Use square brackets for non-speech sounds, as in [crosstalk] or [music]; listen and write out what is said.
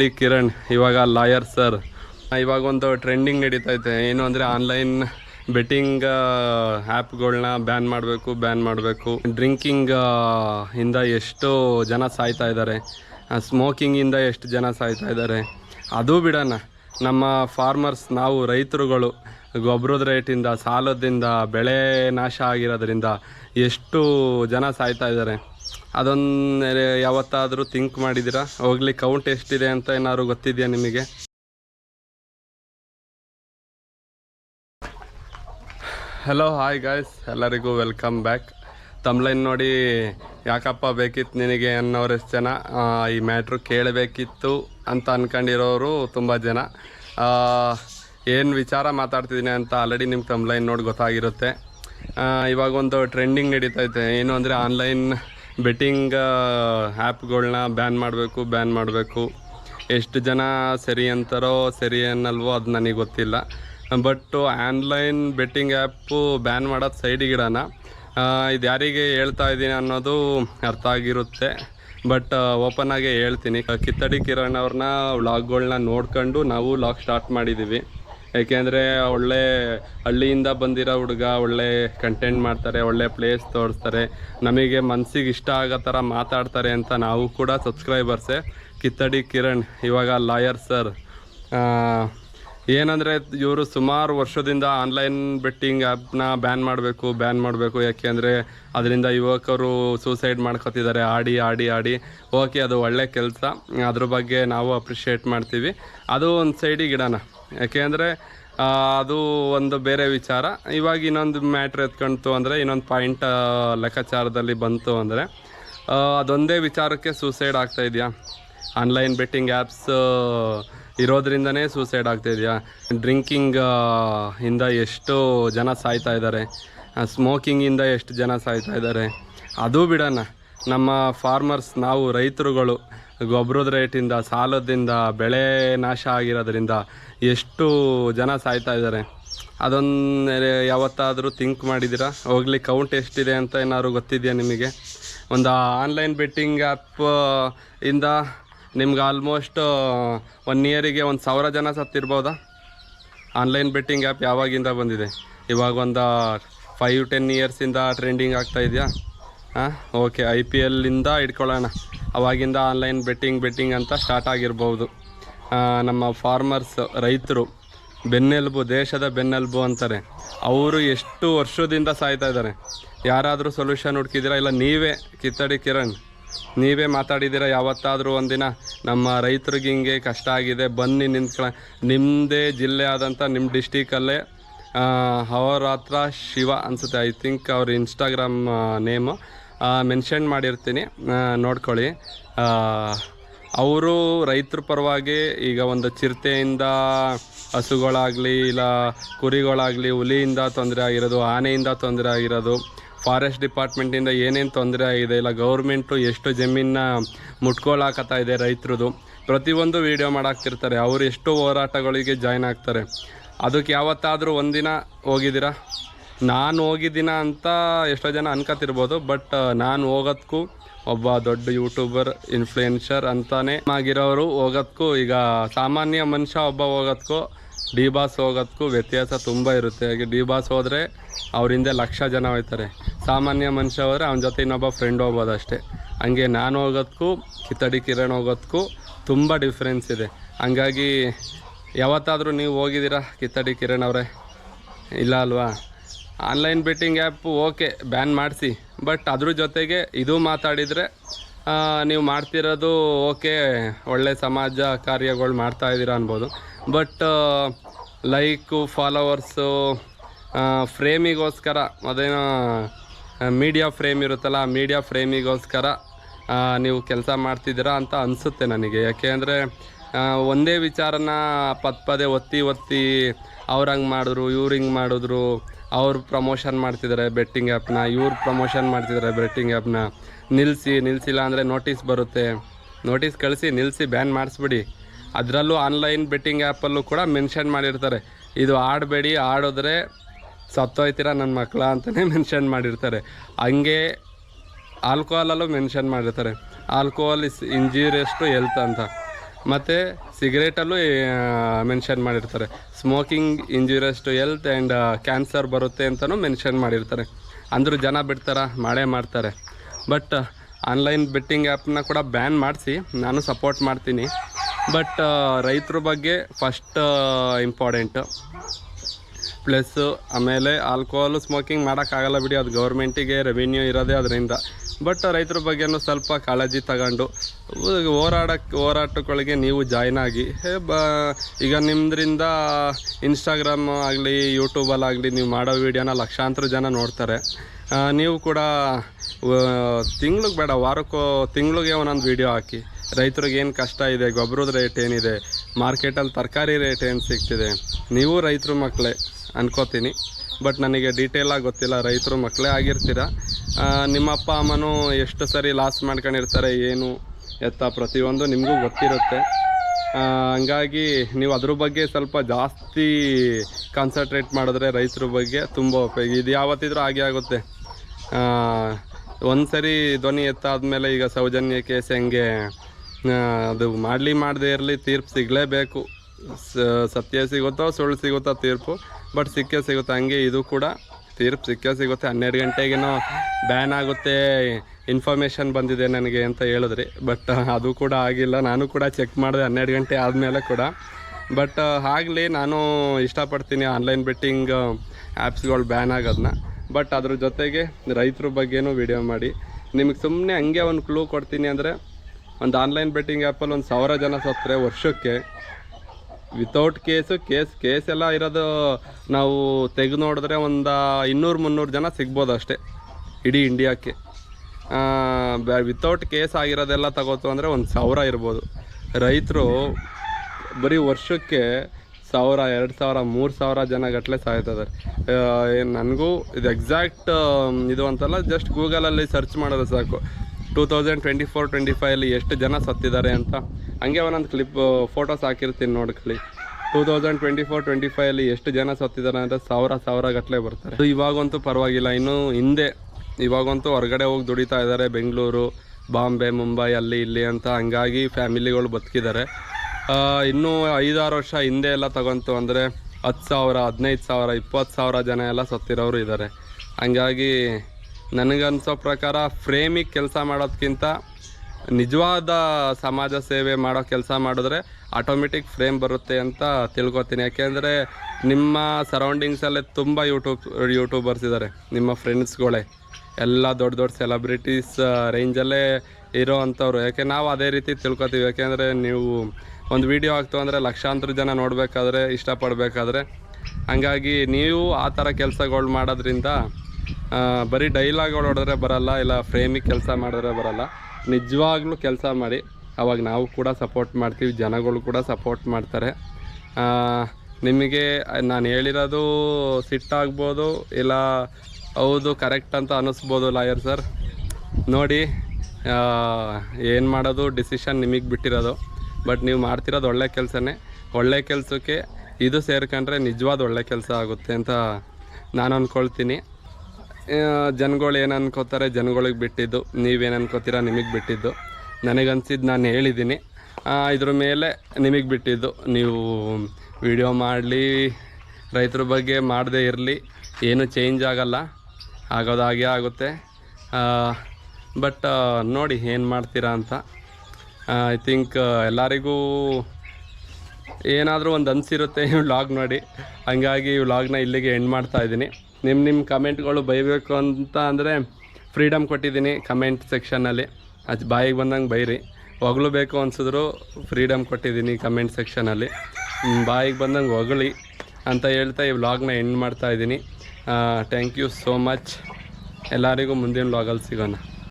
D Kiran, ಇವಾಗ lawyer sir. ಇವಾಗ ಒಂದು ಟ್ರೆಂಡಿಂಗ್ ನಡೀತೈತೆ. ಏನು ಅಂದರೆ ಆನ್ಲೈನ್ ಬೆಟ್ಟಿಂಗ್ ಆ್ಯಪ್ಗಳನ್ನ ಬ್ಯಾನ್ ಮಾಡಬೇಕು ಬ್ಯಾನ್ ಮಾಡಬೇಕು. ಡ್ರಿಂಕಿಂಗ್ ಇಂದ ಎಷ್ಟು ಜನ ಸಾಯ್ತಾ ಇದ್ದಾರೆ ಸ್ಮೋಕಿಂಗಿಂದ ಎಷ್ಟು ಜನ ಸಾಯ್ತಾ ಇದ್ದಾರೆ ಅದು ಬಿಡೋಣ. ನಮ್ಮ ಫಾರ್ಮರ್ಸ್ ನಾವು ರೈತರುಗಳು ಗೊಬ್ಬರದ ರೇಟಿಂದ ಸಾಲದಿಂದ ಬೆಳೆ ನಾಶ ಆಗಿರೋದ್ರಿಂದ ಎಷ್ಟು ಜನ ಸಾಯ್ತಾ ಇದ್ದಾರೆ ಅದೊಂದು ಯಾವತ್ತಾದರೂ ಥಿಂಕ್ ಮಾಡಿದ್ದೀರಾ ಹೋಗ್ಲಿ ಕೌಂಟ್ ಎಷ್ಟಿದೆ ಅಂತ ಏನಾದ್ರು ಗೊತ್ತಿದೆಯಾ ನಿಮಗೆ? ಹಲೋ ಹಾಯ್ ಗಾಯ್ಸ್ ಎಲ್ಲರಿಗೂ ವೆಲ್ಕಮ್ ಬ್ಯಾಕ್ ತಮ್ಲೈನ್ ನೋಡಿ ಯಾಕಪ್ಪ ಬೇಕಿತ್ತು ನಿನಗೆ ಅನ್ನೋರು ಎಷ್ಟು ಜನ ಈ ಮ್ಯಾಟ್ರು ಕೇಳಬೇಕಿತ್ತು ಅಂತ ಅಂದ್ಕೊಂಡಿರೋರು ತುಂಬ ಜನ. ಏನು ವಿಚಾರ ಮಾತಾಡ್ತಿದ್ದೀನಿ ಅಂತ ಆಲ್ರೆಡಿ ನಿಮ್ಮ ತಮ್ಲೈನ್ ನೋಡಿ ಗೊತ್ತಾಗಿರುತ್ತೆ. ಇವಾಗ ಒಂದು ಟ್ರೆಂಡಿಂಗ್ ನಡೀತೈತೆ ಏನು ಅಂದರೆ ಆನ್ಲೈನ್ ಬೆಟ್ಟಿಂಗ್ ಆ್ಯಪ್ಗಳನ್ನ ಬ್ಯಾನ್ ಮಾಡಬೇಕು ಬ್ಯಾನ್ ಮಾಡಬೇಕು. ಎಷ್ಟು ಜನ ಸರಿ ಅಂತಾರೋ, ಸರಿ ಅನ್ನಲ್ವೋ ಅದು ನನಗೆ ಗೊತ್ತಿಲ್ಲ. But online betting app ban ಮಾಡೋದು ಸೈಡಿಗಿಡೋಣ ಇದು ಯಾರಿಗೆ ಹೇಳ್ತಾ ಇದ್ದೀನಿ ಅನ್ನೋದು ಅರ್ಥ ಆಗಿರುತ್ತೆ. ಬಟ್ ಓಪನ್ ಆಗಿ ಹೇಳ್ತೀನಿ. ಕಿತ್ತಡಿ ಕಿರಣ್ ಅವ್ರನ್ನ ವ್ಲಾಗ್ಗಳನ್ನ ನೋಡ್ಕೊಂಡು ನಾವು ವ್ಲಾಗ್ ಸ್ಟಾರ್ಟ್ ಮಾಡಿದ್ದೀವಿ ಯಾಕೆಂದರೆ ಒಳ್ಳೆ ಹಳ್ಳಿಯಿಂದ ಬಂದಿರೋ ಹುಡುಗ ಒಳ್ಳೆ ಕಂಟೆಂಟ್ ಮಾಡ್ತಾರೆ, ಒಳ್ಳೆ ಪ್ಲೇಸ್ ತೋರಿಸ್ತಾರೆ. ನಮಗೆ ಮನ್ಸಿಗೆ ಇಷ್ಟ ಆಗೋ ಥರ ಮಾತಾಡ್ತಾರೆ ಅಂತ ನಾವು ಕೂಡ ಸಬ್ಸ್ಕ್ರೈಬರ್ಸೇ ಕಿತ್ತಡಿ ಕಿರಣ್, ಇವಾಗ ಲಾಯರ್ ಸರ್. ಏನಂದರೆ ಇವರು ಸುಮಾರು ವರ್ಷದಿಂದ ಆನ್ಲೈನ್ ಬೆಟ್ಟಿಂಗ್ ಆ್ಯಪ್ನ ಬ್ಯಾನ್ ಮಾಡಬೇಕು ಬ್ಯಾನ್ ಮಾಡಬೇಕು. ಯಾಕೆಂದರೆ ಅದರಿಂದ ಯುವಕರು ಸೂಸೈಡ್ ಮಾಡ್ಕೋತಿದ್ದಾರೆ. ಆಡಿ ಆಡಿ ಆಡಿ. ಓಕೆ, ಅದು ಒಳ್ಳೆ ಕೆಲಸ. ಅದ್ರ ಬಗ್ಗೆ ನಾವು ಅಪ್ರಿಷಿಯೇಟ್ ಮಾಡ್ತೀವಿ. ಅದು ಒಂದು ಸೈಡಿಗೆ ಇಡೋಣ. ಯಾಕೆಂದರೆ ಅದು ಒಂದು ಬೇರೆ ವಿಚಾರ. ಇವಾಗ ಇನ್ನೊಂದು ಮ್ಯಾಟ್ರ್ ಎತ್ಕೊಂತು ಅಂದರೆ, ಇನ್ನೊಂದು ಪಾಯಿಂಟ್ ಲೆಕ್ಕಾಚಾರದಲ್ಲಿ ಬಂತು ಅಂದರೆ ಅದೊಂದೇ ವಿಚಾರಕ್ಕೆ ಸೂಸೈಡ್ ಆಗ್ತಾ ಇದೆಯಾ? ಆನ್ಲೈನ್ ಬೆಟ್ಟಿಂಗ್ ಆ್ಯಪ್ಸ್ ಇರೋದ್ರಿಂದನೇ ಸೂಸೈಡ್ ಆಗ್ತಾ ಇದೆಯಾ? ಡ್ರಿಂಕಿಂಗ್ ಇಂದ ಎಷ್ಟು ಜನ ಸಾಯ್ತಾ ಇದ್ದಾರೆ. ಸ್ಮೋಕಿಂಗಿಂದ ಎಷ್ಟು ಜನ ಸಾಯ್ತಾ ಇದ್ದಾರೆ. ಅದು ಬಿಡೋಣ. ನಮ್ಮ ಫಾರ್ಮರ್ಸ್ ನಾವು ರೈತರುಗಳು ಗೊಬ್ಬರದ ರೇಟಿಂದ, ಸಾಲದಿಂದ, ಬೆಳೆ ನಾಶ ಆಗಿರೋದ್ರಿಂದ ಎಷ್ಟು ಜನ ಸಾಯ್ತಾ ಇದ್ದಾರೆ. ಅದೊಂದು ಯಾವತ್ತಾದರೂ ಥಿಂಕ್ ಮಾಡಿದ್ದೀರಾ? ಹೋಗ್ಲಿ ಕೌಂಟ್ ಎಷ್ಟಿದೆ ಅಂತ ಏನಾದ್ರು ಗೊತ್ತಿದೆಯಾ ನಿಮಗೆ? ಒಂದು ಆನ್ಲೈನ್ ಬೆಟ್ಟಿಂಗ್ ಆ್ಯಪ್ ಇಂದ ನಿಮ್ಗೆ ಆಲ್ಮೋಸ್ಟ್ ಒನ್ ಇಯರಿಗೆ ಒಂದು ಸಾವಿರ ಜನ ಸತ್ತಿರ್ಬೋದಾ? ಆನ್ಲೈನ್ ಬೆಟ್ಟಿಂಗ್ ಆ್ಯಪ್ ಯಾವಾಗಿಂದ ಬಂದಿದೆ? ಇವಾಗ ಒಂದು ಫೈವ್ ಟೆನ್ ಇಯರ್ಸಿಂದ ಟ್ರೆಂಡಿಂಗ್ ಆಗ್ತಾ ಇದೆಯಾ? ಹಾಂ? ಓಕೆ ಐ ಪಿ ಎಲ್ಲಿಂದ ಇಟ್ಕೊಳ್ಳೋಣ ಅವಾಗಿಂದ ಆನ್ಲೈನ್ ಬೆಟ್ಟಿಂಗ್ ಬೆಟ್ಟಿಂಗ್ ಅಂತ ಸ್ಟಾರ್ಟ್ ಆಗಿರ್ಬೋದು. ನಮ್ಮ ಫಾರ್ಮರ್ಸ್ ರೈತರು, ಬೆನ್ನೆಲುಬು, ದೇಶದ ಬೆನ್ನೆಲುಬು ಅಂತಾರೆ. ಅವರು ಎಷ್ಟು ವರ್ಷದಿಂದ ಸಾಯ್ತಾ ಇದ್ದಾರೆ? ಯಾರಾದರೂ ಸೊಲ್ಯೂಷನ್ ಹುಡುಕಿದ್ದೀರಾ? ಇಲ್ಲ, ನೀವೇ ಕಿತ್ತಡಿ ಕಿರಣ್, ನೀವೇ ಮಾತಾಡಿದ್ದೀರಾ? ಯಾವತ್ತಾದರೂ ಒಂದಿನ ನಮ್ಮ ರೈತರಿಗೆ ಹಿಂಗೆ ಕಷ್ಟ ಆಗಿದೆ. ಬನ್ನಿ ನಿಂತ್ಕೊಳ ನಿಮ್ಮದೇ ಜಿಲ್ಲೆ ಆದಂಥ ನಿಮ್ಮ ಡಿಸ್ಟಿಕಲ್ಲೇ ಅವರ ಹತ್ರ ಶಿವ ಅನಿಸುತ್ತೆ. ಐ ಥಿಂಕ್ ಅವ್ರ ಇನ್ಸ್ಟಾಗ್ರಾಮ್ ನೇಮು ಮೆನ್ಷನ್ ಮಾಡಿರ್ತೀನಿ. ನೋಡ್ಕೊಳ್ಳಿ. ಅವರು ರೈತರ ಪರವಾಗಿ ಈಗ ಒಂದು ಚಿರತೆಯಿಂದ ಹಸುಗಳಾಗಲಿ, ಇಲ್ಲ ಕುರಿಗಳಾಗಲಿ ಹುಲಿಯಿಂದ ತೊಂದರೆ ಆಗಿರೋದು, ಆನೆಯಿಂದ ತೊಂದರೆ ಆಗಿರೋದು ಫಾರೆಸ್ಟ್ ಡಿಪಾರ್ಟ್ಮೆಂಟಿಂದ ಏನೇನು ತೊಂದರೆ ಆಗಿದೆ ಇಲ್ಲ ಗೌರ್ಮೆಂಟು ಎಷ್ಟು ಜಮೀನ ಮುಟ್ಕೊಳಕತ್ತಾ ಇದೆ ರೈತರದು. ಪ್ರತಿಯೊಂದು ವೀಡಿಯೋ ಮಾಡಾಕ್ತಿರ್ತಾರೆ, ಅವರು ಎಷ್ಟು ಹೋರಾಟಗಳಿಗೆ ಜಾಯ್ನ್ ಆಗ್ತಾರೆ. ಅದಕ್ಕೆ ಯಾವತ್ತಾದರೂ ಒಂದಿನ ಹೋಗಿದ್ದೀರಾ? ನಾನು ಹೋಗಿದ್ದೀನ ಅಂತ ಎಷ್ಟೋ ಜನ ಅನ್ಕೋತಿರ್ಬೋದು ಬಟ್ ನಾನು ಹೋಗೋದಕ್ಕೂ ಒಬ್ಬ ದೊಡ್ಡ ಯೂಟ್ಯೂಬರ್ ಇನ್ಫ್ಲೂಯೆನ್ಸರ್ ಅಂತಾನೆ ಆಗಿರೋರು ಹೋಗೋದಕ್ಕೂ ಈಗ ಸಾಮಾನ್ಯ ಮನುಷ್ಯ ಒಬ್ಬ ಹೋಗೋದಕ್ಕೂ ಡಿ ಬಾಸ್ ಹೋಗೋದಕ್ಕೂ ವ್ಯತ್ಯಾಸ ತುಂಬ ಇರುತ್ತೆ. ಹಾಗೆ ಡಿ ಬಾಸ್ ಹೋದರೆ ಹಿಂದೆ ಲಕ್ಷ ಜನ ಹೋಯ್ತಾರೆ. ಸಾಮಾನ್ಯ ಮನುಷ್ಯ ಹೋದರೆ ಅವನ ಜೊತೆ ಇನ್ನೊಬ್ಬ ಫ್ರೆಂಡ್ ಹೋಗ್ಬೋದು ಅಷ್ಟೇ. ಹಂಗೆ ನಾನು ಹೋಗೋದಕ್ಕೂ ಕಿತ್ತಡಿ ಕಿರಣ್ ಹೋಗೋದಕ್ಕೂ ತುಂಬ ಡಿಫ್ರೆನ್ಸ್ ಇದೆ. ಹಂಗಾಗಿ ಯಾವತ್ತಾದರೂ ನೀವು ಹೋಗಿದ್ದೀರಾ ಕಿತ್ತಡಿ ಕಿರಣ್ ಅವರೇ? ಇಲ್ಲ ಅಲ್ವಾ? Online betting app okay ban ಮಾಡಿಸಿ. ಬಟ್ ಅದ್ರ ಜೊತೆಗೆ ಇದು ಮಾತಾಡಿದರೆ ನೀವು ಮಾಡ್ತಿರೋದು ಓಕೆ ಒಳ್ಳೆ ಸಮಾಜ ಕಾರ್ಯಗಳು ಮಾಡ್ತಾ ಇದ್ದೀರಾ ಅನ್ಬೋದು. ಬಟ್ ಲೈಕು ಫಾಲೋವರ್ಸು ಫ್ರೇಮಿಗೋಸ್ಕರ ಅದೇನೋ ಮೀಡಿಯಾ ಫ್ರೇಮ್ ಇರುತ್ತಲ್ಲ ಮೀಡಿಯಾ ಫ್ರೇಮಿಗೋಸ್ಕರ ನೀವು ಕೆಲಸ ಮಾಡ್ತಿದ್ದೀರಾ ಅಂತ ಅನಿಸುತ್ತೆ ನನಗೆ. ಯಾಕೆ ಅಂದರೆ ಒಂದೇ ವಿಚಾರನ ಪದ ಪದೇ ಒತ್ತಿ ಒತ್ತಿ ಅವ್ರು ಹಂಗೆ ಮಾಡಿದ್ರು, ಇವ್ರು ಹಿಂಗೆ ಮಾಡಿದ್ರು, ಅವ್ರು ಪ್ರಮೋಷನ್ ಮಾಡ್ತಿದ್ದಾರೆ ಬೆಟ್ಟಿಂಗ್ ಆ್ಯಪ್ನ ಇವ್ರು ಪ್ರಮೋಷನ್ ಮಾಡ್ತಿದ್ದಾರೆ ಬೆಟ್ಟಿಂಗ್ ಆ್ಯಪ್ನ ನಿಲ್ಲಿಸಿ ನಿಲ್ಲಿಸಿಲ್ಲ ಅಂದರೆ ನೋಟಿಸ್ ಬರುತ್ತೆ. ನೋಟಿಸ್ ಕಳಿಸಿ ನಿಲ್ಲಿಸಿ ಬ್ಯಾನ್ ಮಾಡಿಸ್ಬಿಡಿ. ಅದರಲ್ಲೂ ಆನ್ಲೈನ್ ಬೆಟ್ಟಿಂಗ್ ಆ್ಯಪಲ್ಲೂ ಕೂಡ ಮೆನ್ಷನ್ ಮಾಡಿರ್ತಾರೆ. ಇದು ಆಡಬೇಡಿ, ಆಡಿದ್ರೆ ಸತ್ತೋಯ್ತೀರ ನನ್ನ ಮಕ್ಕಳ ಅಂತಲೇ ಮೆನ್ಷನ್ [laughs] ಮಾಡಿರ್ತಾರೆ. ಹಂಗೆ ಆಲ್ಕೋಹಾಲಲ್ಲೂ ಮೆನ್ಷನ್ ಮಾಡಿರ್ತಾರೆ. Alcohol is injurious to health ಅಂತ. ಮತ್ತು ಸಿಗರೇಟಲ್ಲೂ ಮೆನ್ಷನ್ ಮಾಡಿರ್ತಾರೆ. Smoking injurious to health and cancer ಬರುತ್ತೆ ಅಂತಲೂ ಮೆನ್ಷನ್ ಮಾಡಿರ್ತಾರೆ. ಅಂದರೂ ಜನ ಬಿಡ್ತಾರ? ಮಾಡೇ ಮಾಡ್ತಾರೆ. ಬಟ್ ಆನ್ಲೈನ್ ಬೆಟ್ಟಿಂಗ್ ಆ್ಯಪ್ನ ಕೂಡ ಬ್ಯಾನ್ ಮಾಡಿಸಿ. ನಾನು ಸಪೋರ್ಟ್ ಮಾಡ್ತೀನಿ. ಬಟ್ ರೈತರ ಬಗ್ಗೆ ಫಸ್ಟ್ ಇಂಪಾರ್ಟೆಂಟ್ ಪ್ಲಸ್ ಆಮೇಲೆ ಆಲ್ಕೋಹಾಲು ಸ್ಮೋಕಿಂಗ್ ಮಾಡೋಕ್ಕಾಗಲ್ಲ ಬಿಡಿ. ಅದು ಗೌರ್ಮೆಂಟಿಗೆ ರೆವಿನ್ಯೂ ಇರೋದೇ ಅದರಿಂದ. ಬಟ್ ರೈತರ ಬಗ್ಗೆನೂ ಸ್ವಲ್ಪ ಕಾಳಜಿ ತಗೊಂಡು ಹೋರಾಡಕ್ಕೆ ಹೋರಾಟಗಳಿಗೆ ನೀವು ಜಾಯ್ನ್ ಆಗಿ. ಬ, ಈಗ ನಿಮ್ಮದ್ರಿಂದ ಇನ್ಸ್ಟಾಗ್ರಾಮ್ ಆಗಲಿ ಯೂಟ್ಯೂಬಲ್ಲಾಗಲಿ ನೀವು ಮಾಡೋ ವೀಡಿಯೋನ ಲಕ್ಷಾಂತರ ಜನ ನೋಡ್ತಾರೆ. ನೀವು ಕೂಡ ತಿಂಗ್ಳಿಗೆ ಬೇಡ, ವಾರಕ್ಕೂ ತಿಂಗಳಿಗೆ ಒಂದೊಂದು ವೀಡಿಯೋ ಹಾಕಿ. ರೈತರಿಗೆ ಏನು ಕಷ್ಟ ಇದೆ ಗೊಬ್ಬರದ ರೇಟ್ ಏನಿದೆ ಮಾರ್ಕೆಟಲ್ಲಿ ತರಕಾರಿ ರೇಟ್ ಏನು ಸಿಗ್ತಿದೆ, ನೀವು ರೈತರು ಮಕ್ಕಳೇ ಅನ್ಕೋತೀನಿ. ಬಟ್ ನನಗೆ ಡೀಟೇಲಾಗಿ ಗೊತ್ತಿಲ್ಲ, ರೈತರು ಮಕ್ಕಳೇ ಆಗಿರ್ತೀರ? ನಿಮ್ಮ ಅಪ್ಪ ಅಮ್ಮನೂ ಎಷ್ಟು ಸರಿ ಲಾಸ್ ಮಾಡ್ಕೊಂಡಿರ್ತಾರೆ, ಏನು ಎತ್ತ ಪ್ರತಿಯೊಂದು ನಿಮಗೂ ಗೊತ್ತಿರುತ್ತೆ. ಹಂಗಾಗಿ ನೀವು ಅದ್ರ ಬಗ್ಗೆ ಸ್ವಲ್ಪ ಜಾಸ್ತಿ ಕಾನ್ಸಂಟ್ರೇಟ್ ಮಾಡಿದ್ರೆ ರೈತರ ಬಗ್ಗೆ ತುಂಬ ಉಪಯೋಗ. ಇದು ಯಾವತ್ತಿದ್ರೂ ಹಾಗೆ ಆಗುತ್ತೆ. ಒಂದು ಸರಿ ಧ್ವನಿ ಎತ್ತಾದಮೇಲೆ ಈಗ ಸೌಜನ್ಯ ಕೇಸ್ ಹೆಂಗೆ ಅದು ಮಾಡಲಿ ಮಾಡದೇ ಇರಲಿ ತೀರ್ಪು ಸಿಗಲೇಬೇಕು. ಸತ್ಯ ಸಿಗುತ್ತೋ ಸುಳ್ಳು ಸಿಗುತ್ತೋ ತೀರ್ಪು, ಬಟ್ ಸಿಕ್ಕೇ ಸಿಗುತ್ತೆ. ಹಂಗೆ ಇದು ಕೂಡ ತೀರ್ಪು ಸಿಕ್ಕೇ ಸಿಗುತ್ತೆ. ಹನ್ನೆರಡು ಗಂಟೆಗೇನೋ ಬ್ಯಾನ್ ಆಗುತ್ತೆ, ಇನ್ಫಾರ್ಮೇಷನ್ ಬಂದಿದೆ ನನಗೆ ಅಂತ ಹೇಳಿದ್ರಿ. ಬಟ್ ಅದು ಕೂಡ ಆಗಿಲ್ಲ. ನಾನು ಕೂಡ ಚೆಕ್ ಮಾಡಿದೆ ಹನ್ನೆರಡು ಗಂಟೆ ಆದಮೇಲೆ ಕೂಡ. ಬಟ್ ಆಗಲಿ, ನಾನು ಇಷ್ಟಪಡ್ತೀನಿ ಆನ್ಲೈನ್ ಬೆಟ್ಟಿಂಗ್ ಆ್ಯಪ್ಸ್ಗಳು ಬ್ಯಾನ್ ಆಗೋದನ್ನ ಬಟ್ ಅದ್ರ ಜೊತೆಗೆ ರೈತರ ಬಗ್ಗೆನೂ ವಿಡಿಯೋ ಮಾಡಿ. ನಿಮಗೆ ಸುಮ್ಮನೆ ಹಂಗೆ ಒಂದು ಕ್ಲೂ ಕೊಡ್ತೀನಿ ಅಂದರೆ ಒಂದು ಆನ್ಲೈನ್ ಬೆಟ್ಟಿಂಗ್ ಆ್ಯಪಲ್ಲಿ ಒಂದು ಸಾವಿರ ಜನ ಸತ್ತರೆ ವರ್ಷಕ್ಕೆ. ವಿತೌಟ್ ಕೇಸು ಕೇಸ್ ಕೇಸ್ ಎಲ್ಲ ಇರೋದು ನಾವು ತೆಗೆದು ನೋಡಿದ್ರೆ ಒಂದು ಇನ್ನೂರು ಮುನ್ನೂರು ಜನ ಸಿಗ್ಬೋದು ಅಷ್ಟೇ ಇಡೀ ಇಂಡಿಯಾಕ್ಕೆ ವಿತೌಟ್ ಕೇಸ್ ಆಗಿರೋದೆಲ್ಲ ತಗೋತು ಅಂದರೆ ಒಂದು ಸಾವಿರ ಇರ್ಬೋದು. ರೈತರು ಬರೀ ವರ್ಷಕ್ಕೆ ಸಾವಿರ, ಎರಡು ಸಾವಿರ, ಮೂರು ಸಾವಿರ ಜನ ಗಟ್ಟಲೆ ಏನು, ನನಗೂ ಇದು ಎಕ್ಸಾಕ್ಟ್ ಇದು ಅಂತಲ್ಲ ಜಸ್ಟ್ ಗೂಗಲಲ್ಲಿ ಸರ್ಚ್ ಮಾಡಿದ್ರೆ ಸಾಕು. Two thousand twenty four twenty ಫೈವಲ್ಲಿ ಎಷ್ಟು ಜನ ಸತ್ತಿದ್ದಾರೆ ಅಂತ. ಹಂಗೆ ಒಂದೊಂದು ಕ್ಲಿಪ್ ಫೋಟೋಸ್ ಹಾಕಿರ್ತೀನಿ ನೋಡ್ಕೊಳ್ಳಿ two thousand twenty four twenty ಫೈವಲ್ಲಿ ಎಷ್ಟು ಜನ ಸತ್ತಿದ್ದಾರೆ ಅಂತ ಸಾವಿರ ಸಾವಿರ ಗಟ್ಟಲೆ ಬರ್ತಾರೆ. ಇವಾಗಂತೂ ಪರವಾಗಿಲ್ಲ. ಇನ್ನು ಹಿಂದೆ, ಇವಾಗಂತೂ ಹೊರಗಡೆ ಹೋಗಿ ದುಡಿತಾ ಇದ್ದಾರೆ ಬೆಂಗಳೂರು, ಬಾಂಬೆ, ಮುಂಬೈ, ಅಲ್ಲಿ ಇಲ್ಲಿ ಅಂತ. ಹಂಗಾಗಿ ಫ್ಯಾಮಿಲಿಗಳು ಬದುಕಿದ್ದಾರೆ. ಇನ್ನೂ ಐದಾರು ವರ್ಷ ಹಿಂದೆ ಎಲ್ಲ ತಗೊಂತು ಅಂದರೆ ಹತ್ತು ಸಾವಿರ, ಹದಿನೈದು ಸಾವಿರ, ಇಪ್ಪತ್ತು ಸಾವಿರ ಜನ ಎಲ್ಲ ಸತ್ತಿರೋರು ಇದ್ದಾರೆ. ಹಂಗಾಗಿ ನನಗನ್ಸೋ ಪ್ರಕಾರ ಫ್ರೇಮಿಗೆ ಕೆಲಸ ಮಾಡೋದಕ್ಕಿಂತ ನಿಜವಾದ ಸಮಾಜ ಸೇವೆ ಮಾಡೋ ಕೆಲಸ ಮಾಡಿದ್ರೆ ಆಟೋಮೆಟಿಕ್ ಫ್ರೇಮ್ ಬರುತ್ತೆ ಅಂತ ತಿಳ್ಕೊತೀನಿ. ಯಾಕೆಂದರೆ ನಿಮ್ಮ ಸರೌಂಡಿಂಗ್ಸಲ್ಲೇ ತುಂಬ ಯೂಟ್ಯೂಬ್, ಯೂಟ್ಯೂಬರ್ಸ್ ಇದ್ದಾರೆ ನಿಮ್ಮ ಫ್ರೆಂಡ್ಸ್ಗಳೇ, ಎಲ್ಲ ದೊಡ್ಡ ದೊಡ್ಡ ಸೆಲೆಬ್ರಿಟೀಸ್ ರೇಂಜಲ್ಲೇ ಇರೋ ಅಂಥವ್ರು. ಯಾಕೆ ನಾವು ಅದೇ ರೀತಿ ತಿಳ್ಕೊತೀವಿ. ಯಾಕೆಂದರೆ ನೀವು ಒಂದು ವಿಡಿಯೋ ಆಗ್ತು ಅಂದರೆ ಲಕ್ಷಾಂತರ ಜನ ನೋಡಬೇಕಾದ್ರೆ, ಇಷ್ಟಪಡಬೇಕಾದ್ರೆ. ಹಂಗಾಗಿ ನೀವು ಆ ಥರ ಕೆಲಸಗಳು ಮಾಡೋದ್ರಿಂದ ಬರೀ ಡೈಲಾಗ್ಗಳು ಹೊಡೆದ್ರೆ ಬರಲ್ಲ, ಇಲ್ಲ ಫ್ರೇಮಿಗೆ ಕೆಲಸ ಮಾಡಿದ್ರೆ ಬರಲ್ಲ. ನಿಜವಾಗ್ಲೂ ಕೆಲಸ ಮಾಡಿ. ಅವಾಗ ನಾವು ಕೂಡ ಸಪೋರ್ಟ್ ಮಾಡ್ತೀವಿ, ಜನಗಳು ಕೂಡ ಸಪೋರ್ಟ್ ಮಾಡ್ತಾರೆ. ನಿಮಗೆ, ನಾನು ಹೇಳಿರೋದು ಸಿಟ್ಟಾಗ್ಬೋದು ಇಲ್ಲ ಹೌದು ಕರೆಕ್ಟ್ ಅಂತ ಅನ್ನಿಸ್ಬೋದು ಲಾಯರ್ ಸರ್ ನೋಡಿ ಏನು ಮಾಡೋದು ಡಿಸಿಷನ್ ನಿಮಗೆ ಬಿಟ್ಟಿರೋದು. ಬಟ್ ನೀವು ಮಾಡ್ತಿರೋದು ಒಳ್ಳೆ ಕೆಲಸನೇ. ಒಳ್ಳೆ ಕೆಲಸಕ್ಕೆ ಇದು ಸೇರ್ಕೊಂಡ್ರೆ ನಿಜವಾದ ಒಳ್ಳೆ ಕೆಲಸ ಆಗುತ್ತೆ ಅಂತ ನಾನು ಅಂದ್ಕೊಳ್ತೀನಿ ಜನಗಳು ಏನು ಅನ್ಕೋತಾರೆ, ಜನಗಳಿಗೆ ಬಿಟ್ಟಿದ್ದು, ನೀವೇನು ಅನ್ಕೋತೀರಾ, ನಿಮಗೆ ಬಿಟ್ಟಿದ್ದು. ನನಗನ್ಸಿದ್ದು ನಾನು ಹೇಳಿದ್ದೀನಿ ಇದ್ರ ಮೇಲೆ ನಿಮಗೆ ಬಿಟ್ಟಿದ್ದು. ನೀವು ವಿಡಿಯೋ ಮಾಡಲಿ, ರೈತರ ಬಗ್ಗೆ ಮಾಡದೇ ಇರಲಿ. ಏನು ಚೇಂಜ್ ಆಗಲ್ಲ. ಆಗೋದಾಗೆ ಆಗುತ್ತೆ. ಬಟ್ ನೋಡಿ ಏನು ಮಾಡ್ತೀರಾ ಅಂತ. ಐ ಥಿಂಕ್ ಎಲ್ಲರಿಗೂ ಏನಾದರೂ ಒಂದು ಅನಿಸಿರುತ್ತೆ ವ್ಲಾಗ್ ನೋಡಿ. ಹಂಗಾಗಿ ಈ ವ್ಲಾಗ್ನ ಇಲ್ಲಿಗೆ ಎಂಡ್ ಮಾಡ್ತಾ ಇದ್ದೀನಿ. ನಿಮ್ಮ ನಿಮ್ಮ ಕಮೆಂಟ್ಗಳು ಬೈಬೇಕು ಅಂತ ಅಂದರೆ ಫ್ರೀಡಮ್ ಕೊಟ್ಟಿದ್ದೀನಿ ಕಮೆಂಟ್ ಸೆಕ್ಷನಲ್ಲಿ ಅದು ಬಾಯಿಗೆ ಬಂದಂಗೆ ಬೈರಿ. ಹೊಗಳು ಬೇಕು ಅನ್ಸಿದ್ರು ಫ್ರೀಡಮ್ ಕೊಟ್ಟಿದ್ದೀನಿ ಕಮೆಂಟ್ ಸೆಕ್ಷನಲ್ಲಿ ಬಾಯಿಗೆ ಬಂದಂಗೆ ಹೊಗಳಿ ಅಂತ ಹೇಳ್ತಾ ಈ ವ್ಲಾಗ್ನ ಎಂಡ್ ಮಾಡ್ತಾ ಇದ್ದೀನಿ. ಥ್ಯಾಂಕ್ ಯು ಸೋ ಮಚ್ ಎಲ್ಲರಿಗೂ ಮುಂದಿನ ವ್ಲಾಗಲ್ಲಿ ಸಿಗೋಣ.